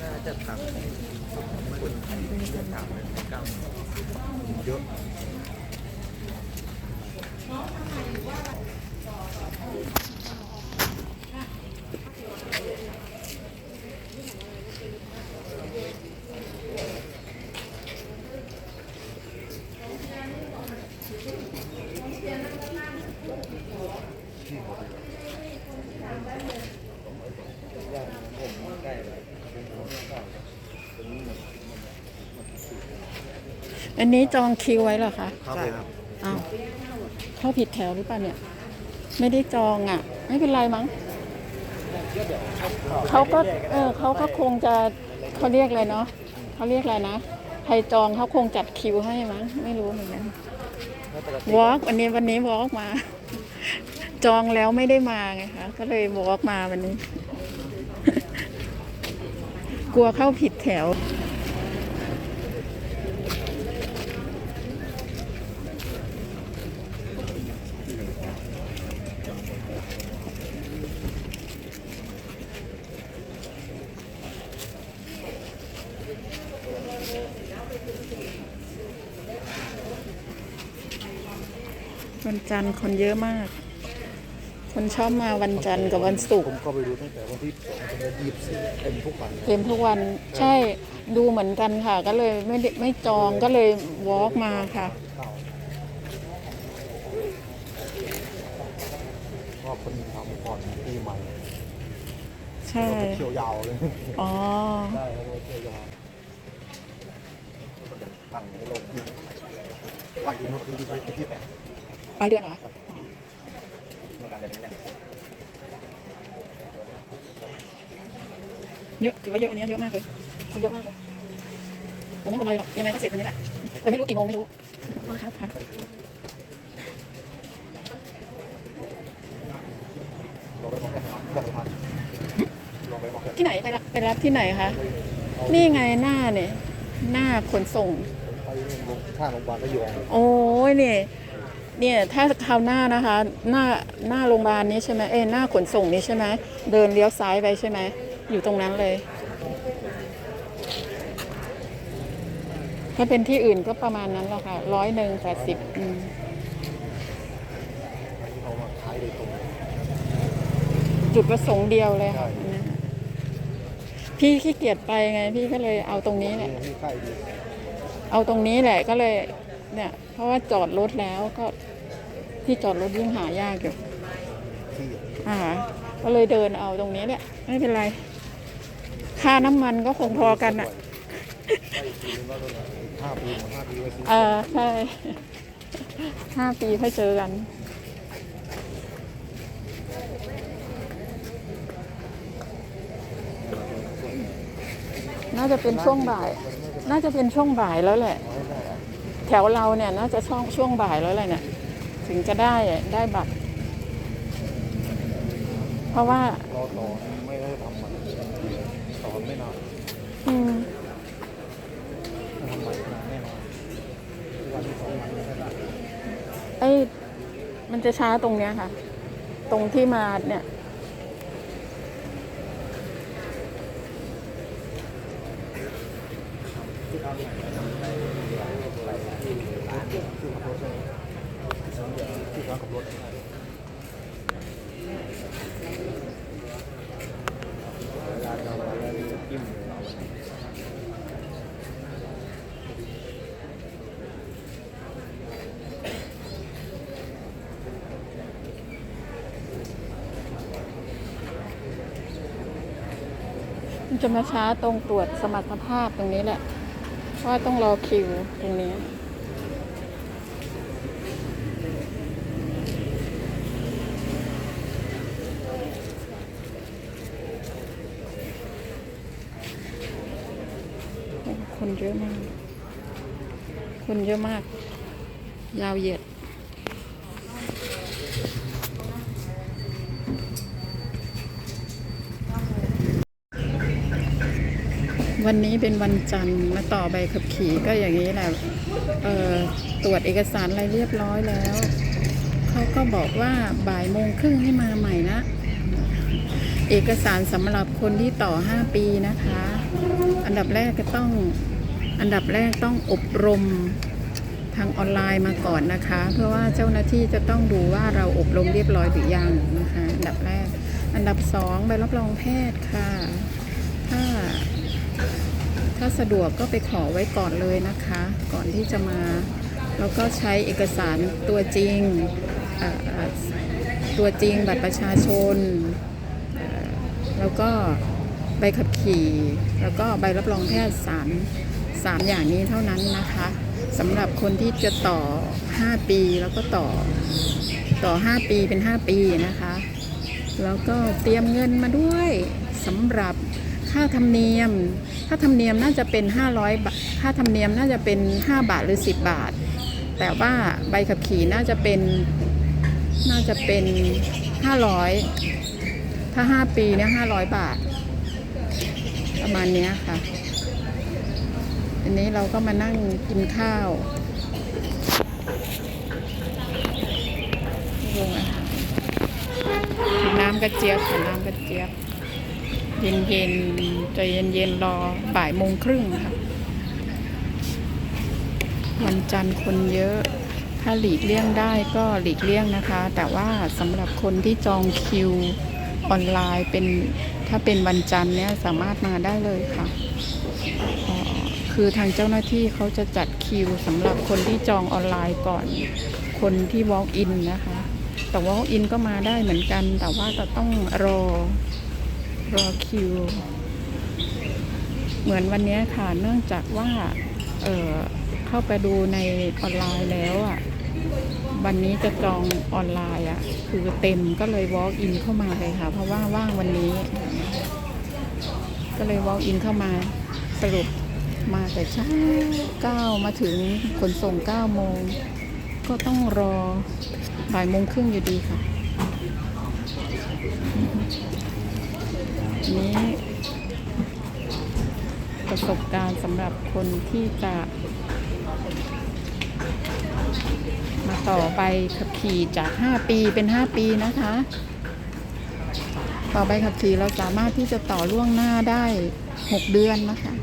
น่าจะทำคุณจะถามเลยกล้ามเยอะ อันนี้จองคิวไว้เหรอคะครับผมอ้าวเข้าผิดแถวหรือเปล่าเนี่ย ไม่ได้จองอะ ไม่เป็นไรมั้งเขาก็เออเขาก็คงจะเขาเรียกอะไรเนาะเขาเรียกอะไรนะใครจองเขาคงจัดคิวให้มั้งไม่รู้เหมือนกันวอล์กวันนี้วันนี้วอล์กมา จองแล้วไม่ได้มาไงคะก็เลยวอล์กมาวันนี้ กลัวเข้าผิดแถว วันจันทร์คนเยอะมาก คนชอบมาวันจันทร์กับวันศุกผร์มก็ไปดูตั้งแต่วันที่สองจนวันยี่สิบสี่เต็มทุกวันเต็มทุกวันใช่ดูเหมือนกันค่ะ ก็เลยไม่ได้ไม่จองก็เลยวอล์กมาค่ะก็คนทำก่อนปีใหม่ใช่ก็ไปเที่ยวยาวเลย อ๋อ ได้แล้วก็เที่ยวยาวตั้งในโลกที่วันที่นู้นคือที่ที่แปด ปลายเดือนเหรอเยอะถือว่าเยอะอันนี้เยอะมากเลยคนเยอะมากเลยผมไม่เป็นไรหรอกยังไงก็เสร็จวันนี้แหละแต่ไม่รู้กี่โมงไม่รู้ครับค่ะที่ไหนไปรับไปรับที่ไหนคะนี่ไงหน้าเนี่ย หน้าขนส่งไปลงข้างโรงพยาบาลระยองโอ้ยเนี่ย เนี่ยถ้าคราวหน้านะคะ หน้าหน้าโรงพยาบาลนี้ใช่ไหมเอ้ยหน้าขนส่งนี้ใช่ไหมเดินเลี้ยวซ้ายไปใช่ไหมอยู่ตรงนั้นเลย ถ้าเป็นที่อื่นก็ประมาณนั้นแหละค่ะร้อยหนึ่งแปดสิบอืมที่เขามาขายโดยตรงจุดประสงค์เดียวเลยค่ะอันนั้นพี่ขี้เกียจไปไง พี่ก็เลยเอาตรงนี้แหละที่ใกล้ดีเอาตรงนี้แหละก็เลย เนี่ย เพราะว่าจอดรถแล้วก็ที่จอดรถยิ่งหายากอยู่ที่อ่าก็เลยเดินเอาตรงนี้แหละไม่เป็นไร ค่าน้ำมันก็คงพอกันอะใกล้ปีนึงแล้วห้าปีหมดห้าปีไว้ซื้อเออใช่ห้าปีค่อยเจอกันน่าจะเป็นช่วงบ่าย น่าจะเป็นช่วงบ่ายแล้วแหละ แถวเราเนี่ยน่าจะช่วงช่วงบ่ายแล้วแหละเนี่ย ถึงจะได้ได้บัตร เพราะว่ารอต่อไม่ได้ทำมันสอนไม่นานอืมทำใหม่นานแน่นอนวันที่สองวันไม่ได้ไอ้มันจะช้าตรงเนี้ยค่ะ ตรงที่มาเนี่ย ที่ทำใหม่ที่ร้านที่ขับรถที่ร้านขับรถ ร้านเราแล้วยิ้มเรา มัน จะมาช้าตรงตรวจสมรรถภาพตรงนี้แหละเพราะว่าต้องรอคิวตรงนี้คนเยอะมาก คนเยอะมาก ยาวเหยียด วันนี้เป็นวันจันทร์มาต่อใบขับขี่ก็อย่างนี้แหละเออตรวจเอกสารอะไรเรียบร้อยแล้ว เขาก็บอกว่าบ่ายโมงครึ่งให้มาใหม่นะ เอกสารสำหรับคนที่ต่อ 5 ปีนะคะ อันดับแรกก็ต้องอันดับแรกต้องอบรมทางออนไลน์มาก่อนนะคะ เพื่อว่าเจ้าหน้าที่จะต้องดูว่าเราอบรมเรียบร้อยหรือยังนะคะ อันดับแรก อันดับสองใบรับรองแพทย์ค่ะ ถ้า ถ้าสะดวกก็ไปขอไว้ก่อนเลยนะคะ ก่อนที่จะมา แล้วก็ใช้เอกสารตัวจริง ตัวจริงบัตรประชาชน แล้วก็ใบขับขี่ แล้วก็ใบรับรองแพทย์สามสามอย่างนี้เท่านั้นนะคะสำหรับคนที่จะต่อ 5 ปีแล้วก็ต่อต่อ 5 ปีเป็น 5 ปีนะคะ แล้วก็เตรียมเงินมาด้วยสำหรับค่าธรรมเนียม ค่าธรรมเนียมน่าจะเป็น 500บาทค่าธรรมเนียมน่าจะเป็น 5 บาทหรือ 10 บาท แต่ว่าใบขับขี่น่าจะเป็นน่าจะเป็น 500 ถ้า 5 ปีเนี่ย500 บาท ประมาณนี้ค่ะอันนี้เราก็มานั่งกินข้าวกินน้ำกระเจี๊ยบน้ำกระเจี๊ยบ เย็นเย็นๆใจเย็นเย็นๆรอบ่ายโมงครึ่งค่ะ วันจันทร์คนเยอะ ถ้าหลีกเลี่ยงได้ก็หลีกเลี่ยงนะคะ แต่ว่าสำหรับคนที่จองคิวออนไลน์เป็นถ้าเป็นวันจันทร์เนี่ยสามารถมาได้เลยค่ะคือทางเจ้าหน้าที่เขาจะจัดคิวสำหรับคนที่จองออนไลน์ก่อน คนที่ walk in นะคะ แต่ walk in ก็มาได้เหมือนกัน แต่ว่าจะต้องรอ รอคิว เหมือนวันนี้ค่ะเนื่องจากว่าเเข้าไปดูในออนไลน์แล้วอะวันนี้จะจองออนไลน์อะ คือเต็มก็เลย walk in เข้ามาเลยค่ะ เพราะว่าว่างวันนี้ ก็เลย walk in เข้ามาสรุปมาแต่เช้าเก้ามาถึงขนส่งเก้าโมง ก็ต้องรอบ่ายโมงครึ่งอยู่ดีค่ะ นี้ ประสบการณ์สำหรับคนที่จะ มาต่อใบขับขี่จาก 5 ปีเป็น 5 ปีนะคะ ต่อใบขับขี่เราสามารถที่จะต่อล่วงหน้าได้ 6 เดือนนะคะ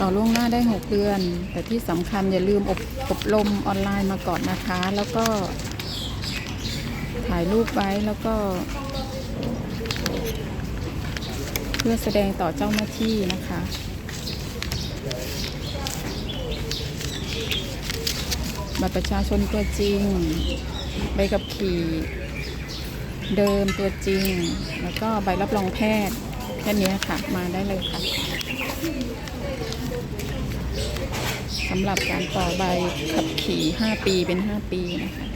ต่อล่วงหน้าได้ 6 เดือน แต่ที่สำคัญอย่าลืมอบอบรมออนไลน์มาก่อนนะคะ แล้วก็ถ่ายรูปไว้แล้วก็ เพื่อแสดงต่อเจ้าหน้าที่นะคะ บัตรประชาชนตัวจริง ใบขับขี่เดิมตัวจริง แล้วก็ใบรับรองแพทย์แค่นี้ค่ะ มาได้เลยค่ะสำหรับการต่อใบขับขี่ 5 ปีเป็น 5 ปีนะคะ